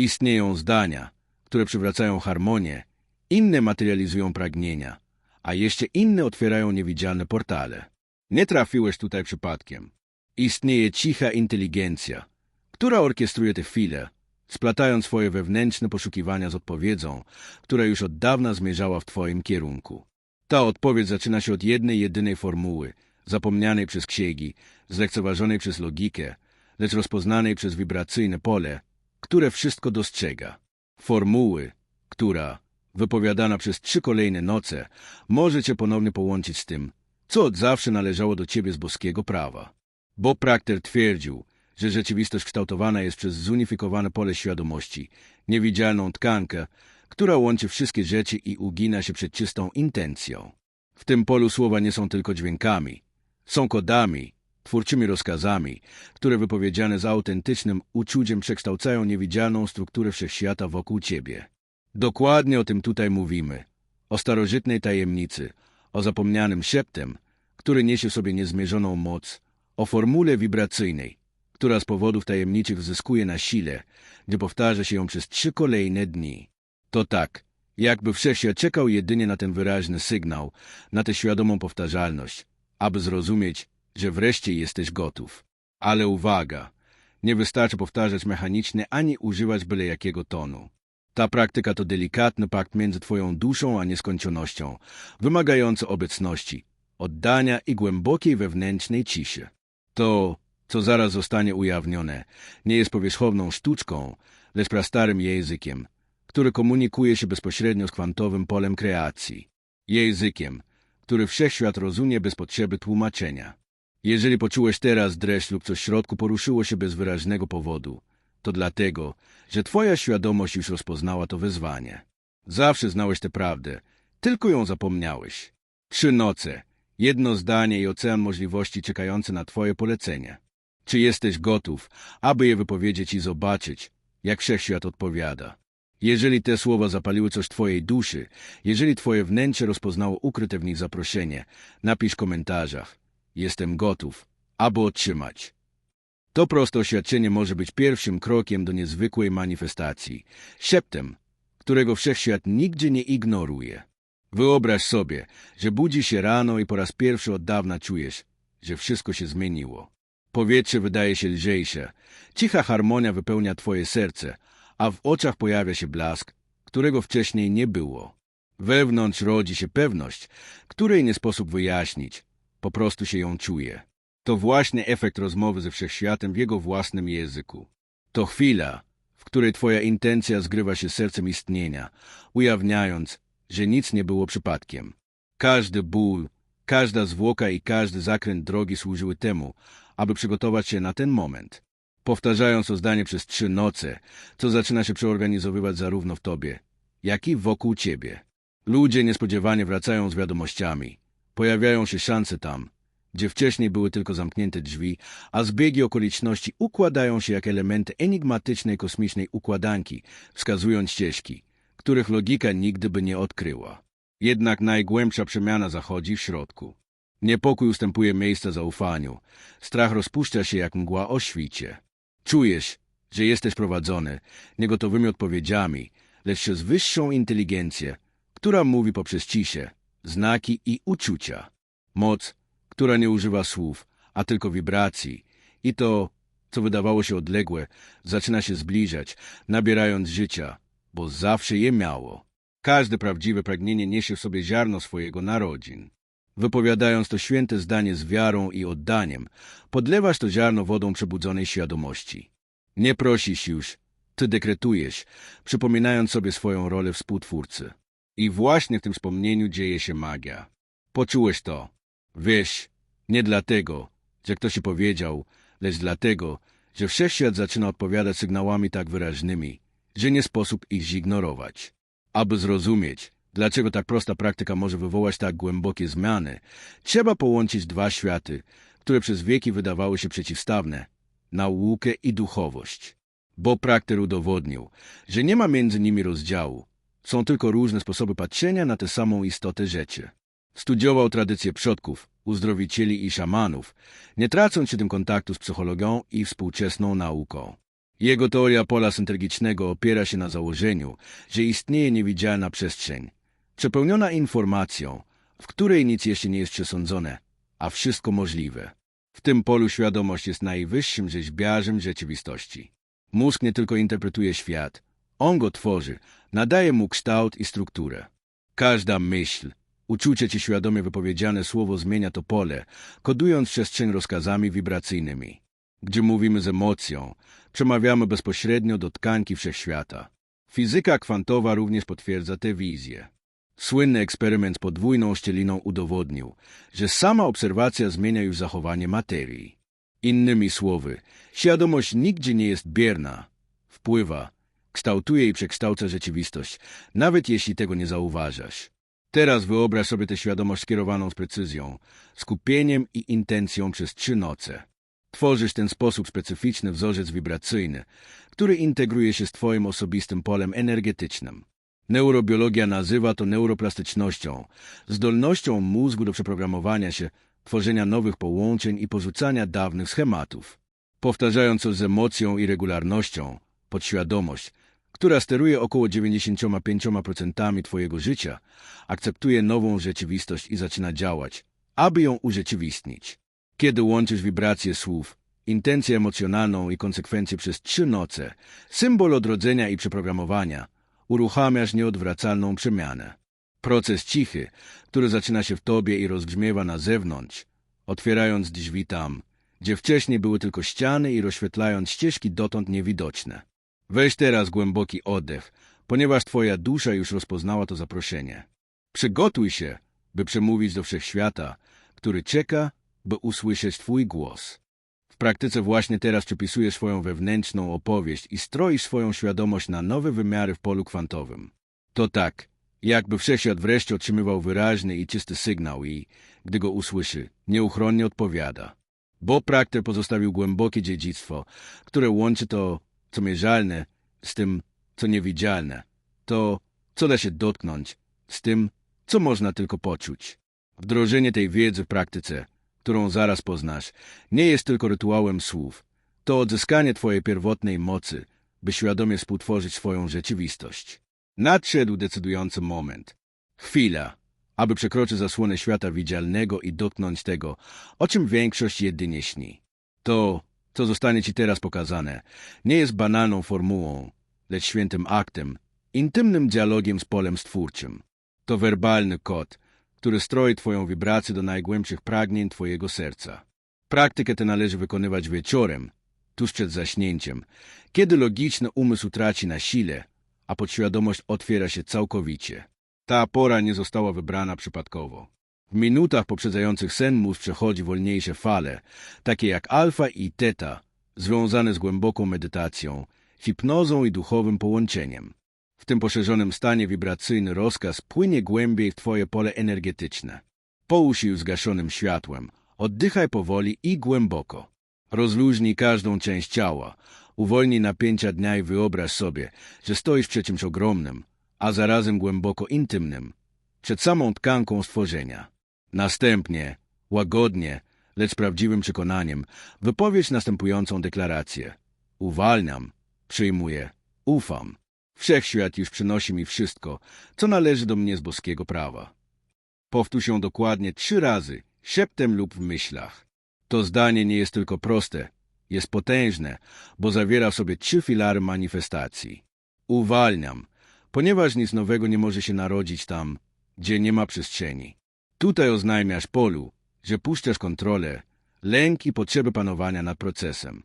Istnieją zdania, które przywracają harmonię, inne materializują pragnienia, a jeszcze inne otwierają niewidzialne portale. Nie trafiłeś tutaj przypadkiem. Istnieje cicha inteligencja, która orkiestruje te chwile, splatając swoje wewnętrzne poszukiwania z odpowiedzią, która już od dawna zmierzała w Twoim kierunku. Ta odpowiedź zaczyna się od jednej, jedynej formuły, zapomnianej przez księgi, zlekceważonej przez logikę, lecz rozpoznanej przez wibracyjne pole, które wszystko dostrzega. Formuły, która, wypowiadana przez trzy kolejne noce, może cię ponownie połączyć z tym, co od zawsze należało do ciebie z boskiego prawa. Bob Proctor twierdził, że rzeczywistość kształtowana jest przez zunifikowane pole świadomości, niewidzialną tkankę, która łączy wszystkie rzeczy i ugina się przed czystą intencją. W tym polu słowa nie są tylko dźwiękami, są kodami, twórczymi rozkazami, które wypowiedziane z autentycznym uczuciem przekształcają niewidzialną strukturę wszechświata wokół ciebie. Dokładnie o tym tutaj mówimy. O starożytnej tajemnicy, o zapomnianym szeptem, który niesie w sobie niezmierzoną moc, o formule wibracyjnej, która z powodów tajemniczych zyskuje na sile, gdy powtarza się ją przez trzy kolejne dni. To tak, jakby wszechświat czekał jedynie na ten wyraźny sygnał, na tę świadomą powtarzalność, aby zrozumieć, że wreszcie jesteś gotów. Ale uwaga, nie wystarczy powtarzać mechanicznie ani używać byle jakiego tonu. Ta praktyka to delikatny pakt między twoją duszą a nieskończonością, wymagający obecności, oddania i głębokiej wewnętrznej ciszy. To, co zaraz zostanie ujawnione, nie jest powierzchowną sztuczką, lecz prastarym językiem, który komunikuje się bezpośrednio z kwantowym polem kreacji. Językiem, który wszechświat rozumie bez potrzeby tłumaczenia. Jeżeli poczułeś teraz dreszcz lub coś w środku poruszyło się bez wyraźnego powodu, to dlatego, że twoja świadomość już rozpoznała to wezwanie. Zawsze znałeś tę prawdę, tylko ją zapomniałeś. Trzy noce, jedno zdanie i ocean możliwości czekający na twoje polecenie. Czy jesteś gotów, aby je wypowiedzieć i zobaczyć, jak wszechświat odpowiada? Jeżeli te słowa zapaliły coś twojej duszy, jeżeli twoje wnętrze rozpoznało ukryte w nich zaproszenie, napisz w komentarzach. Jestem gotów, aby otrzymać. To proste oświadczenie może być pierwszym krokiem do niezwykłej manifestacji, szeptem, którego wszechświat nigdzie nie ignoruje. Wyobraź sobie, że budzisz się rano i po raz pierwszy od dawna czujesz, że wszystko się zmieniło. Powietrze wydaje się lżejsze, cicha harmonia wypełnia twoje serce, a w oczach pojawia się blask, którego wcześniej nie było. Wewnątrz rodzi się pewność, której nie sposób wyjaśnić, po prostu się ją czuje. To właśnie efekt rozmowy ze wszechświatem w jego własnym języku. To chwila, w której twoja intencja zgrywa się sercem istnienia, ujawniając, że nic nie było przypadkiem. Każdy ból, każda zwłoka i każdy zakręt drogi służyły temu, aby przygotować się na ten moment. Powtarzając to zdanie przez trzy noce, co zaczyna się przeorganizowywać zarówno w tobie, jak i wokół ciebie. Ludzie niespodziewanie wracają z wiadomościami. Pojawiają się szanse tam, gdzie wcześniej były tylko zamknięte drzwi, a zbiegi okoliczności układają się jak elementy enigmatycznej kosmicznej układanki, wskazując ścieżki, których logika nigdy by nie odkryła. Jednak najgłębsza przemiana zachodzi w środku. Niepokój ustępuje miejsca zaufaniu, strach rozpuszcza się jak mgła o świcie. Czujesz, że jesteś prowadzony niegotowymi odpowiedziami, lecz przez wyższą inteligencję, która mówi poprzez ciszę, znaki i uczucia. Moc, która nie używa słów, a tylko wibracji. I to, co wydawało się odległe, zaczyna się zbliżać, nabierając życia, bo zawsze je miało. Każde prawdziwe pragnienie niesie w sobie ziarno swojego narodzin. Wypowiadając to święte zdanie z wiarą i oddaniem, podlewasz to ziarno wodą przebudzonej świadomości. Nie prosisz już, ty dekretujesz, przypominając sobie swoją rolę współtwórcy. I właśnie w tym wspomnieniu dzieje się magia. Poczułeś to. Wiesz, nie dlatego, że ktoś ci powiedział, lecz dlatego, że wszechświat zaczyna odpowiadać sygnałami tak wyraźnymi, że nie sposób ich zignorować. Aby zrozumieć, dlaczego tak prosta praktyka może wywołać tak głębokie zmiany, trzeba połączyć dwa światy, które przez wieki wydawały się przeciwstawne naukę i duchowość. Bo praktyk udowodnił, że nie ma między nimi rozdziału, są tylko różne sposoby patrzenia na tę samą istotę rzeczy. Studiował tradycje przodków, uzdrowicieli i szamanów, nie tracąc się tym kontaktu z psychologią i współczesną nauką. Jego teoria pola synergicznego opiera się na założeniu, że istnieje niewidzialna przestrzeń, przepełniona informacją, w której nic jeszcze nie jest przesądzone, a wszystko możliwe. W tym polu świadomość jest najwyższym rzeźbiarzem rzeczywistości. Mózg nie tylko interpretuje świat, on go tworzy, nadaje mu kształt i strukturę. Każda myśl, uczucie czy świadomie wypowiedziane słowo zmienia to pole, kodując przestrzeń rozkazami wibracyjnymi. Gdzie mówimy z emocją, przemawiamy bezpośrednio do tkanki wszechświata. Fizyka kwantowa również potwierdza tę wizję. Słynny eksperyment z podwójną szczeliną udowodnił, że sama obserwacja zmienia już zachowanie materii. Innymi słowy, świadomość nigdzie nie jest bierna, wpływa, kształtuje i przekształca rzeczywistość, nawet jeśli tego nie zauważasz. Teraz wyobraź sobie tę świadomość skierowaną z precyzją, skupieniem i intencją przez trzy noce. Tworzysz w ten sposób specyficzny wzorzec wibracyjny, który integruje się z Twoim osobistym polem energetycznym. Neurobiologia nazywa to neuroplastycznością, zdolnością mózgu do przeprogramowania się, tworzenia nowych połączeń i porzucania dawnych schematów. Powtarzając to z emocją i regularnością, podświadomość, która steruje około 95% Twojego życia, akceptuje nową rzeczywistość i zaczyna działać, aby ją urzeczywistnić. Kiedy łączysz wibracje słów, intencję emocjonalną i konsekwencje przez trzy noce, symbol odrodzenia i przeprogramowania, uruchamiasz nieodwracalną przemianę. Proces cichy, który zaczyna się w tobie i rozbrzmiewa na zewnątrz, otwierając drzwi tam, gdzie wcześniej były tylko ściany i rozświetlając ścieżki dotąd niewidoczne. Weź teraz głęboki oddech, ponieważ twoja dusza już rozpoznała to zaproszenie. Przygotuj się, by przemówić do wszechświata, który czeka, by usłyszeć twój głos. W praktyce właśnie teraz przepisujesz swoją wewnętrzną opowieść i stroisz swoją świadomość na nowe wymiary w polu kwantowym. To tak, jakby wszechświat wreszcie otrzymywał wyraźny i czysty sygnał i, gdy go usłyszy, nieuchronnie odpowiada. Bo praktyk pozostawił głębokie dziedzictwo, które łączy to, co mierzalne, z tym, co niewidzialne, to, co da się dotknąć, z tym, co można tylko poczuć. Wdrożenie tej wiedzy w praktyce, którą zaraz poznasz, nie jest tylko rytuałem słów. To odzyskanie Twojej pierwotnej mocy, by świadomie współtworzyć swoją rzeczywistość. Nadszedł decydujący moment. Chwila, aby przekroczyć zasłonę świata widzialnego i dotknąć tego, o czym większość jedynie śni. To, co zostanie Ci teraz pokazane, nie jest banalną formułą, lecz świętym aktem, intymnym dialogiem z polem stwórczym. To werbalny kod, który stroi Twoją wibrację do najgłębszych pragnień Twojego serca. Praktykę tę należy wykonywać wieczorem, tuż przed zaśnięciem, kiedy logiczny umysł traci na sile, a podświadomość otwiera się całkowicie. Ta pora nie została wybrana przypadkowo. W minutach poprzedzających sen mózg przechodzi wolniejsze fale, takie jak alfa i teta, związane z głęboką medytacją, hipnozą i duchowym połączeniem. W tym poszerzonym stanie wibracyjny rozkaz płynie głębiej w Twoje pole energetyczne. Połóż się zgaszonym światłem, oddychaj powoli i głęboko. Rozluźnij każdą część ciała, uwolnij napięcia dnia i wyobraź sobie, że stoisz przed czymś ogromnym, a zarazem głęboko intymnym, przed samą tkanką stworzenia. Następnie, łagodnie, lecz prawdziwym przekonaniem, wypowiedz następującą deklarację. Uwalniam, przyjmuję, ufam. Wszechświat już przynosi mi wszystko, co należy do mnie z boskiego prawa. Powtórz ją dokładnie trzy razy, szeptem lub w myślach. To zdanie nie jest tylko proste, jest potężne, bo zawiera w sobie trzy filary manifestacji. Uwalniam, ponieważ nic nowego nie może się narodzić tam, gdzie nie ma przestrzeni. Tutaj oznajmiasz polu, że puszczasz kontrolę, lęk i potrzebę panowania nad procesem.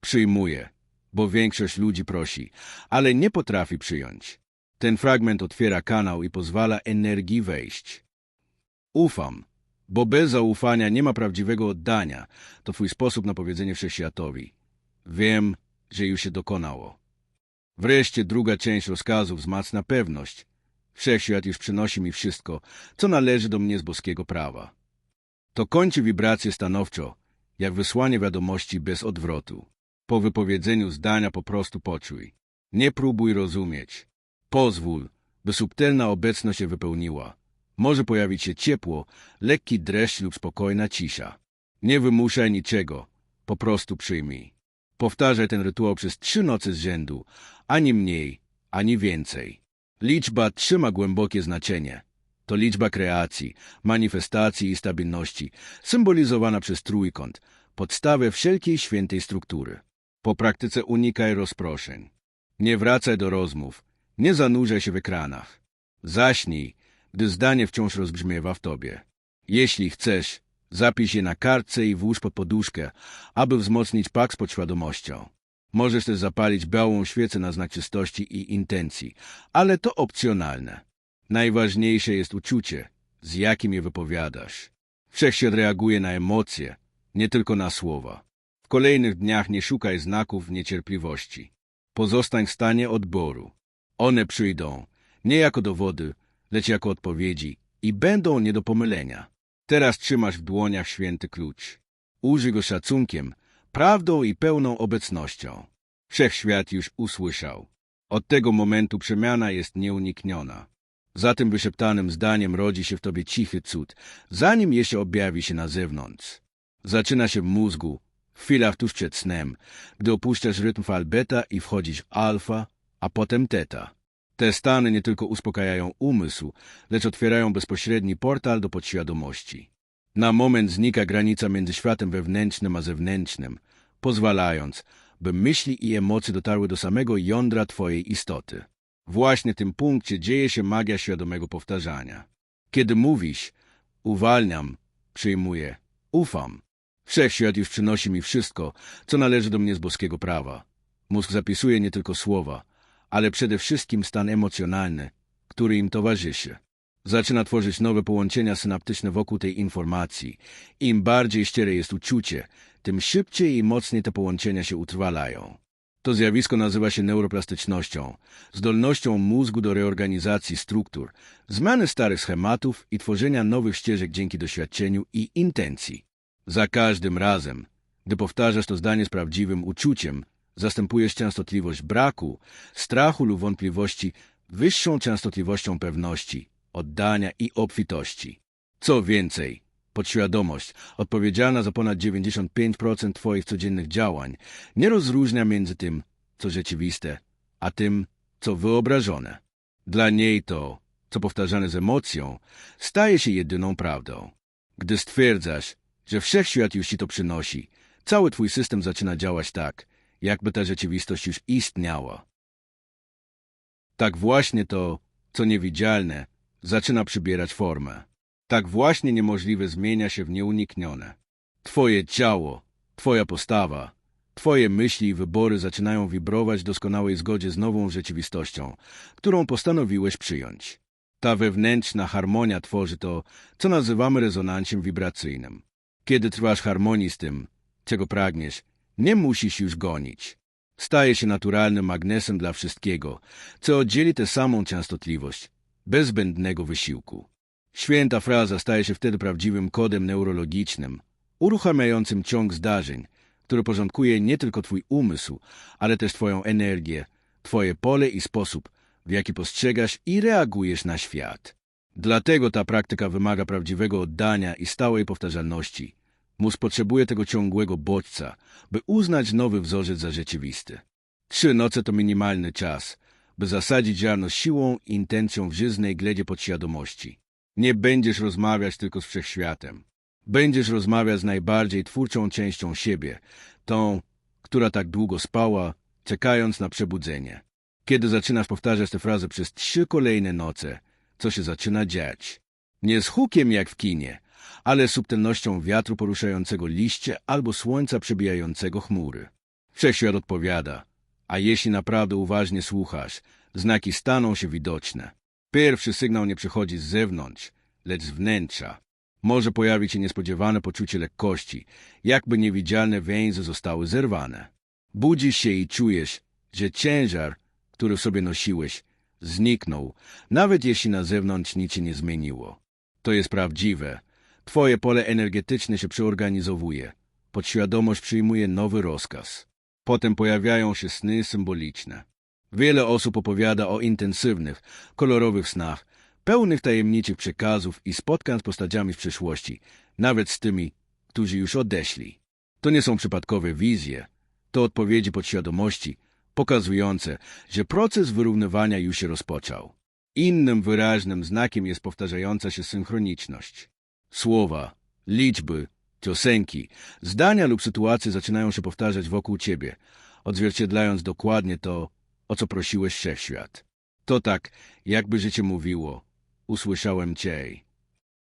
Przyjmuję bo większość ludzi prosi, ale nie potrafi przyjąć. Ten fragment otwiera kanał i pozwala energii wejść. Ufam, bo bez zaufania nie ma prawdziwego oddania. To twój sposób na powiedzenie wszechświatowi. Wiem, że już się dokonało. Wreszcie druga część rozkazu wzmacnia pewność. Wszechświat już przynosi mi wszystko, co należy do mnie z boskiego prawa. To kończy wibrację stanowczo, jak wysłanie wiadomości bez odwrotu. Po wypowiedzeniu zdania po prostu poczuj. Nie próbuj rozumieć. Pozwól, by subtelna obecność się wypełniła. Może pojawić się ciepło, lekki dreszcz lub spokojna cisza. Nie wymuszaj niczego, po prostu przyjmij. Powtarzaj ten rytuał przez trzy noce z rzędu, ani mniej, ani więcej. Liczba trzy ma głębokie znaczenie. To liczba kreacji, manifestacji i stabilności, symbolizowana przez trójkąt, podstawę wszelkiej świętej struktury. Po praktyce unikaj rozproszeń. Nie wracaj do rozmów, nie zanurzaj się w ekranach. Zaśnij, gdy zdanie wciąż rozbrzmiewa w tobie. Jeśli chcesz, zapisz je na kartce i włóż pod poduszkę, aby wzmocnić pak z podświadomością. Możesz też zapalić białą świecę na znak czystości i intencji, ale to opcjonalne. Najważniejsze jest uczucie, z jakim je wypowiadasz. Wszechświat reaguje na emocje, nie tylko na słowa. W kolejnych dniach nie szukaj znaków niecierpliwości. Pozostań w stanie odboru. One przyjdą, nie jako dowody, lecz jako odpowiedzi i będą nie do pomylenia. Teraz trzymasz w dłoniach święty klucz. Użyj go szacunkiem, prawdą i pełną obecnością. Wszechświat już usłyszał. Od tego momentu przemiana jest nieunikniona. Za tym wyszeptanym zdaniem rodzi się w tobie cichy cud, zanim jeszcze objawi się na zewnątrz. Zaczyna się w mózgu, chwila tuż przed snem, gdy opuszczasz rytm fal beta i wchodzisz alfa, a potem teta. Te stany nie tylko uspokajają umysł, lecz otwierają bezpośredni portal do podświadomości. Na moment znika granica między światem wewnętrznym a zewnętrznym, pozwalając, by myśli i emocje dotarły do samego jądra Twojej istoty. Właśnie w tym punkcie dzieje się magia świadomego powtarzania. Kiedy mówisz, uwalniam, przyjmuję, ufam, wszechświat już przynosi mi wszystko, co należy do mnie z boskiego prawa. Mózg zapisuje nie tylko słowa, ale przede wszystkim stan emocjonalny, który im towarzyszy. Zaczyna tworzyć nowe połączenia synaptyczne wokół tej informacji. Im bardziej ściere jest uczucie, tym szybciej i mocniej te połączenia się utrwalają. To zjawisko nazywa się neuroplastycznością, zdolnością mózgu do reorganizacji struktur, zmiany starych schematów i tworzenia nowych ścieżek dzięki doświadczeniu i intencji. Za każdym razem, gdy powtarzasz to zdanie z prawdziwym uczuciem, zastępujesz częstotliwość braku, strachu lub wątpliwości wyższą częstotliwością pewności, oddania i obfitości. Co więcej, podświadomość, odpowiedzialna za ponad 95% Twoich codziennych działań, nie rozróżnia między tym, co rzeczywiste, a tym, co wyobrażone. Dla niej to, co powtarzane z emocją, staje się jedyną prawdą. Gdy stwierdzasz, że wszechświat już ci to przynosi, cały twój system zaczyna działać tak, jakby ta rzeczywistość już istniała. Tak właśnie to, co niewidzialne, zaczyna przybierać formę. Tak właśnie niemożliwe zmienia się w nieuniknione. Twoje ciało, twoja postawa, twoje myśli i wybory zaczynają wibrować w doskonałej zgodzie z nową rzeczywistością, którą postanowiłeś przyjąć. Ta wewnętrzna harmonia tworzy to, co nazywamy rezonansem wibracyjnym. Kiedy trwasz harmonii z tym, czego pragniesz, nie musisz już gonić. Staje się naturalnym magnesem dla wszystkiego, co oddzieli tę samą częstotliwość, bez zbędnego wysiłku. Święta fraza staje się wtedy prawdziwym kodem neurologicznym, uruchamiającym ciąg zdarzeń, który porządkuje nie tylko Twój umysł, ale też Twoją energię, Twoje pole i sposób, w jaki postrzegasz i reagujesz na świat. Dlatego ta praktyka wymaga prawdziwego oddania i stałej powtarzalności. Mózg potrzebuje tego ciągłego bodźca, by uznać nowy wzorzec za rzeczywisty. Trzy noce to minimalny czas, by zasadzić ziarno siłą i intencją w żyznej gledzie podświadomości. Nie będziesz rozmawiać tylko z wszechświatem. Będziesz rozmawiać z najbardziej twórczą częścią siebie, tą, która tak długo spała, czekając na przebudzenie. Kiedy zaczynasz powtarzać tę frazę przez trzy kolejne noce, co się zaczyna dziać? Nie z hukiem jak w kinie, ale subtelnością wiatru poruszającego liście albo słońca przebijającego chmury. Wszechświat odpowiada, a jeśli naprawdę uważnie słuchasz, znaki staną się widoczne. Pierwszy sygnał nie przychodzi z zewnątrz, lecz z wnętrza. Może pojawić się niespodziewane poczucie lekkości, jakby niewidzialne więzy zostały zerwane. Budzisz się i czujesz, że ciężar, który w sobie nosiłeś, zniknął, nawet jeśli na zewnątrz nic się nie zmieniło. To jest prawdziwe. Twoje pole energetyczne się przeorganizowuje. Podświadomość przyjmuje nowy rozkaz. Potem pojawiają się sny symboliczne. Wiele osób opowiada o intensywnych, kolorowych snach, pełnych tajemniczych przekazów i spotkań z postaciami z przeszłości, nawet z tymi, którzy już odeszli. To nie są przypadkowe wizje, To odpowiedzi podświadomości, pokazujące, że proces wyrównywania już się rozpoczął. Innym wyraźnym znakiem jest powtarzająca się synchroniczność. Słowa, liczby, piosenki, zdania lub sytuacje zaczynają się powtarzać wokół ciebie, odzwierciedlając dokładnie to, o co prosiłeś wszechświat. To tak, jakby życie mówiło, usłyszałem cię.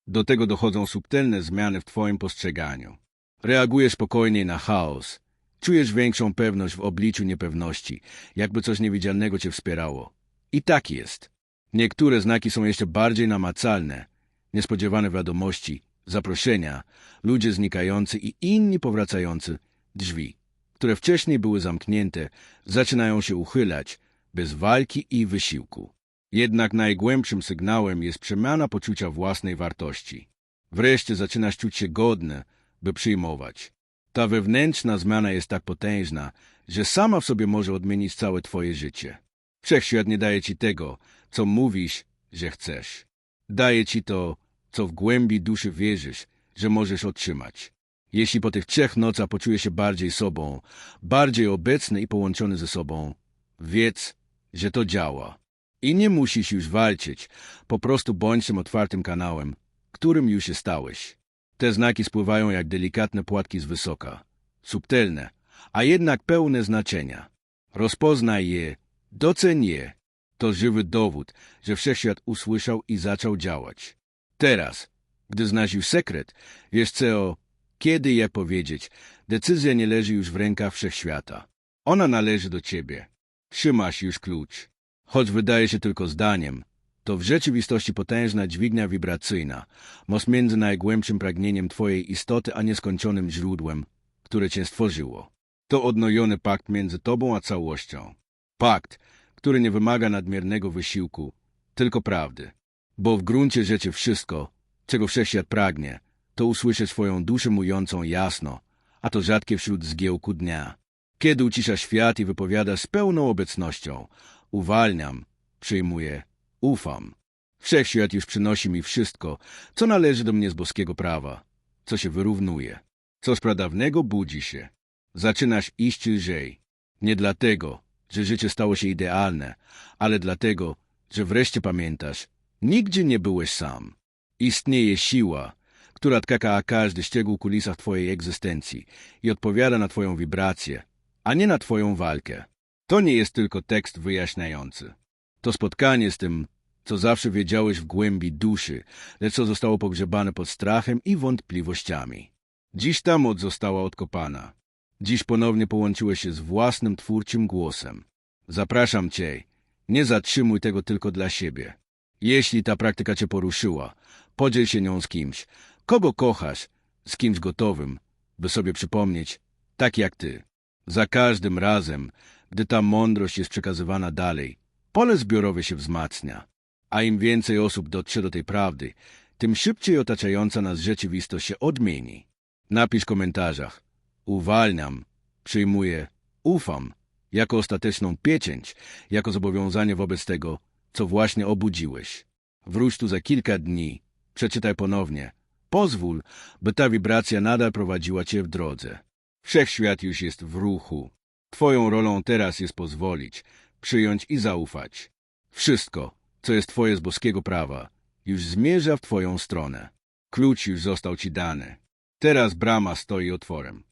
Do tego dochodzą subtelne zmiany w twoim postrzeganiu. Reagujesz spokojniej na chaos, czujesz większą pewność w obliczu niepewności, jakby coś niewidzialnego cię wspierało. I tak jest. Niektóre znaki są jeszcze bardziej namacalne, niespodziewane wiadomości, zaproszenia, ludzie znikający i inni powracający, drzwi, które wcześniej były zamknięte, zaczynają się uchylać, bez walki i wysiłku. Jednak najgłębszym sygnałem jest przemiana poczucia własnej wartości. Wreszcie zaczynasz czuć się godny, by przyjmować. Ta wewnętrzna zmiana jest tak potężna, że sama w sobie może odmienić całe twoje życie. Wszechświat nie daje ci tego, co mówisz, że chcesz. Daje ci to, co w głębi duszy wierzysz, że możesz otrzymać. Jeśli po tych trzech nocach poczujesz się bardziej sobą, bardziej obecny i połączony ze sobą, wiedz, że to działa. I nie musisz już walczyć, po prostu bądź tym otwartym kanałem, którym już się stałeś. Te znaki spływają jak delikatne płatki z wysoka, subtelne, a jednak pełne znaczenia. Rozpoznaj je, doceń je. To żywy dowód, że wszechświat usłyszał i zaczął działać. Teraz, gdy znasz już sekret, wiesz co, kiedy je powiedzieć, decyzja nie leży już w rękach wszechświata. Ona należy do ciebie. Trzymasz już klucz. Choć wydaje się tylko zdaniem, to w rzeczywistości potężna dźwignia wibracyjna, most między najgłębszym pragnieniem Twojej istoty a nieskończonym źródłem, które Cię stworzyło. To odnojony pakt między Tobą a całością. Pakt, który nie wymaga nadmiernego wysiłku, tylko prawdy. Bo w gruncie rzeczy wszystko, czego wszechświat pragnie, to usłyszy swoją duszę mówiącą jasno, a to rzadkie wśród zgiełku dnia. Kiedy ucisza świat i wypowiada z pełną obecnością, uwalniam, przyjmuję, ufam. Wszechświat już przynosi mi wszystko, co należy do mnie z boskiego prawa, co się wyrównuje, co z pradawnego budzi się. Zaczynasz iść lżej. Nie dlatego, że życie stało się idealne, ale dlatego, że wreszcie pamiętasz, nigdzie nie byłeś sam. Istnieje siła, która tkaka każdy szczegół kulisach twojej egzystencji i odpowiada na twoją wibrację, a nie na twoją walkę. To nie jest tylko tekst wyjaśniający. To spotkanie z tym, co zawsze wiedziałeś w głębi duszy, lecz co zostało pogrzebane pod strachem i wątpliwościami. Dziś ta moc została odkopana. Dziś ponownie połączyłeś się z własnym twórczym głosem. Zapraszam cię, nie zatrzymuj tego tylko dla siebie. Jeśli ta praktyka cię poruszyła, podziel się nią z kimś, kogo kochasz, z kimś gotowym, by sobie przypomnieć, tak jak ty. Za każdym razem, gdy ta mądrość jest przekazywana dalej, pole zbiorowe się wzmacnia. A im więcej osób dotrze do tej prawdy, tym szybciej otaczająca nas rzeczywistość się odmieni. Napisz w komentarzach. Uwalniam, przyjmuję, ufam, jako ostateczną pieczęć, jako zobowiązanie wobec tego, co właśnie obudziłeś. Wróć tu za kilka dni, przeczytaj ponownie. Pozwól, by ta wibracja nadal prowadziła cię w drodze. Wszechświat już jest w ruchu. Twoją rolą teraz jest pozwolić, przyjąć i zaufać. Wszystko, co jest Twoje z boskiego prawa, już zmierza w Twoją stronę. Klucz już został Ci dany. Teraz brama stoi otworem.